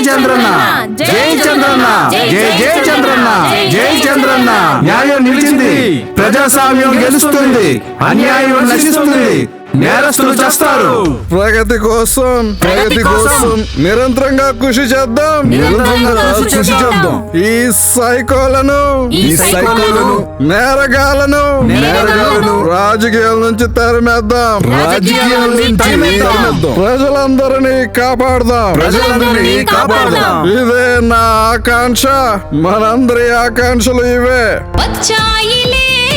చంద్రన్న. జై చంద్రన్న. జై జై చంద్రన్న. జై చంద్రన్న. న్యాయం నిలిచింది. ప్రజాస్వామ్యం గెలుస్తుంది. అన్యాయం నశిస్తుంది. నేరస్తులు చేస్తారు. ప్రగతి కోసం ప్రగతి కోసం. నిరంతరంగా కృషి చేద్దాం. నిరంతరంగా కృషి చేద్దాం. ఈ సైకోలను ఈ సైకోలను, నేరగాలను నేరగాలను, రాజకీయాల నుంచి తరిమేద్దాం. రాజకీయాల నుంచి తరిమేద్దాం. ప్రజలందరినీ కాపాడదాం. ప్రజలందరినీ కాపాడదాం. ఇదే నా ఆకాంక్ష. మనందరి ఆకాంక్షలు ఇవే. వచ్చాయిలే.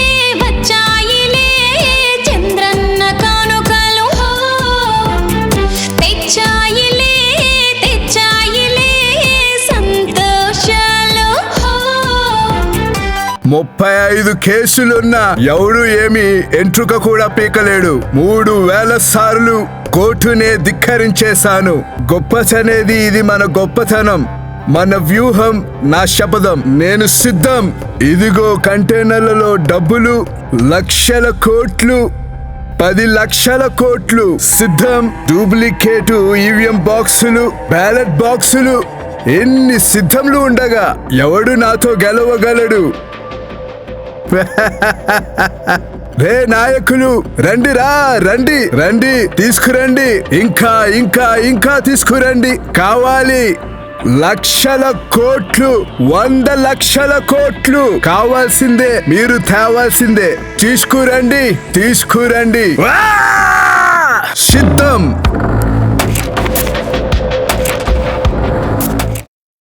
ముప్పై ఐదు కేసులున్నా ఎవడు ఏమి ఎంట్రుక కూడా పీకలేడు. మూడు వేల సార్లు కోర్టునే ధిక్కరించేశాను. గొప్పతనేది ఇది మన గొప్పతనం. మన వ్యూహం నా శపథం. నేను సిద్ధం. ఇదిగో కంటైనర్లలో డబ్బులు లక్షల కోట్లు పది లక్షల కోట్లు. సిద్ధం. డూప్లికేటు ఈవీఎం బాక్సులు బ్యాలెట్ బాక్సులు. ఎన్ని సిద్ధంలు ఉండగా ఎవడు నాతో గెలవగలడు? రే నాయకులు రండి రా రండి రండి తీసుకురండి. ఇంకా ఇంకా ఇంకా తీసుకురండి. కావాలి లక్షల కోట్లు వంద లక్షల కోట్లు. కావాల్సిందే మీరు తేవాల్సిందే. తీసుకురండి తీసుకురండి. సిద్ధం.